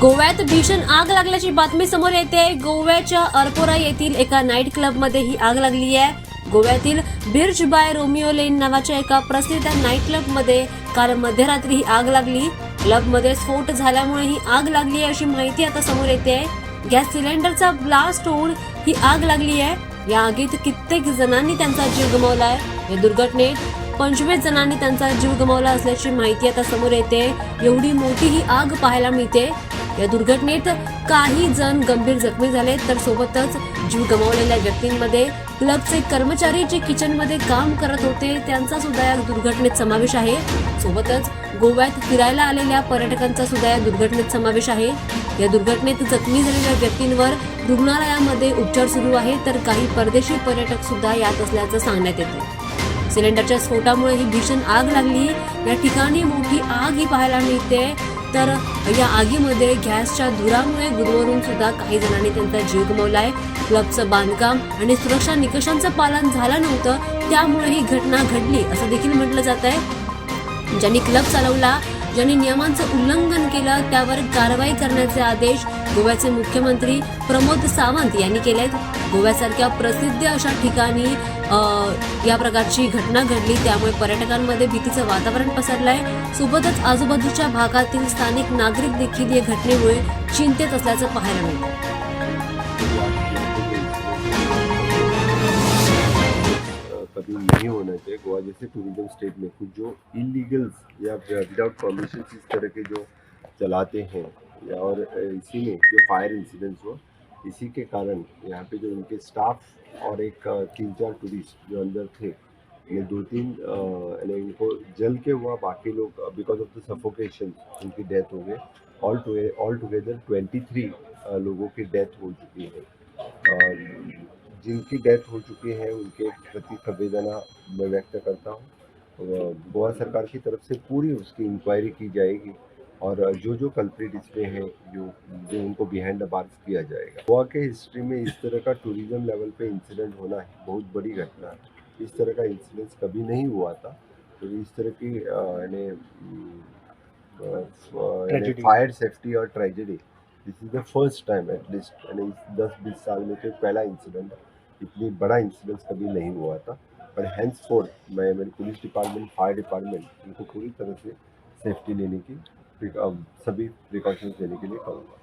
गोव्यात भीषण आग लागल्याची बातमी समोर येते. गोव्याच्या अरपोरा येथील एका नाईट क्लबमध्ये ही आग लागली आहे. गोव्यातील बिर्ज बाय रोमिओ लेन नावाच्या एका प्रसिद्ध नाईट क्लबमध्ये काल मध्यरात्री ही आग लागली. क्लबमध्ये स्फोट झाल्यामुळे ही आग लागली आहे अशी माहिती आता समोर येते. आहे गॅस सिलेंडरचा ब्लास्ट होऊन ही आग लागली आहे. या आगीत कित्येक जणांनी त्यांचा जीव गमावला आहे. या दुर्घटनेत पंचवीस जणांनी त्यांचा जीव गमावला असल्याची माहिती आता समोर येते. एवढी मोठी ही आग पाहायला मिळते. या दुर्घटनेत काही जण गंभीर जखमी झाले तर सोबतच जीव गमावलेल्या व्यक्तींमध्ये क्लबचे कर्मचारी जे किचनमध्ये काम करत होते त्यांचा सुद्धा या दुर्घटनेत समावेश आहे. सोबतच गोव्यात फिरायला आलेल्या पर्यटकांचा सुद्धा या दुर्घटनेत समावेश आहे. या दुर्घटनेत जखमी झालेल्या व्यक्तींवर रुग्णालयामध्ये उपचार सुरू आहे तर काही परदेशी पर्यटक सुद्धा यात असल्याचं सांगण्यात येते. सिलेंडरच्या स्फोटामुळे ही भीषण आग लागली. या ठिकाणी मोठी आग ही पाहायला मिळते. तर या आगीमध्ये गॅसच्या धुरामुळे गुरुवरून सुद्धा काही जणांनी त्यांचा जीव गमावलाय. क्लबचं बांधकाम आणि सुरक्षा निकषांचं पालन झालं नव्हतं. त्यामुळे ही घटना घडली असं देखील म्हटलं जात आहे ज्यांनी क्लब चालवला ज्यांनी नियमांचं उल्लंघन केलं त्यावर कारवाई करण्याचे आदेश गोव्याचे मुख्यमंत्री प्रमोद सावंत यांनी केलेत. गोव्यासारख्या प्रसिद्ध अशा ठिकाणी या प्रकारची घटना घडली. त्यामुळे पर्यटकांमध्ये भीतीचं वातावरण पसरलंय. सोबतच आजूबाजूच्या भागातील स्थानिक नागरिक देखील या घटनेमुळे चिंतेत असल्याचं पाहायला मिळतं. नहीं होना चाहिए गोवा जैसे टूरिज़्म स्टेट में कुछ जो इलीगल्स या विदाउट परमिशन इस तरह के जो चलाते हैं, या और इसी में जो फायर इंसिडेंट्स हुआ इसी के कारण यहाँ पे जो उनके स्टाफ और एक तीन चार टूरिस्ट जो अंदर थे, ये दो तीन यानी इनको जल के हुआ बाकी लोग बिकॉज़ ऑफ़ द सफोकेशन उनकी डेथ हो गई। All all together twenty three लोगों की डेथ हो चुकी है। और जिनकी डेथ हो चुकी है, उनके प्रति संवेदना मैं व्यक्त करता हूँ। गोवा सरकार की तरफ़ से पूरी उसकी इंक्वायरी की जाएगी। और जो जो कल्प्रिट इसमें हैं जो जो उनको बिहाइंड द बार्स किया जाएगा। गोवा के हिस्ट्री में इस तरह का टूरिज़्म लेवल पे इंसिडेंट होना है बहुत बड़ी घटना है। इस तरह का इंसिडेंस कभी नहीं हुआ था। तो इस तरह की यानी फायर सेफ्टी और tragedy this is the first time at least यानी दस बीस साल में तो पहला इंसिडेंट इतनी बड़ा इंसिडेंस कभी नहीं हुआ था। पर हैंड्स फोर्थ मैं मेरी पुलिस डिपार्टमेंट फायर डिपार्टमेंट इनको पूरी तरह से सेफ्टी लेने की सभी प्रिकॉशंस लेने के लिए कहूँगा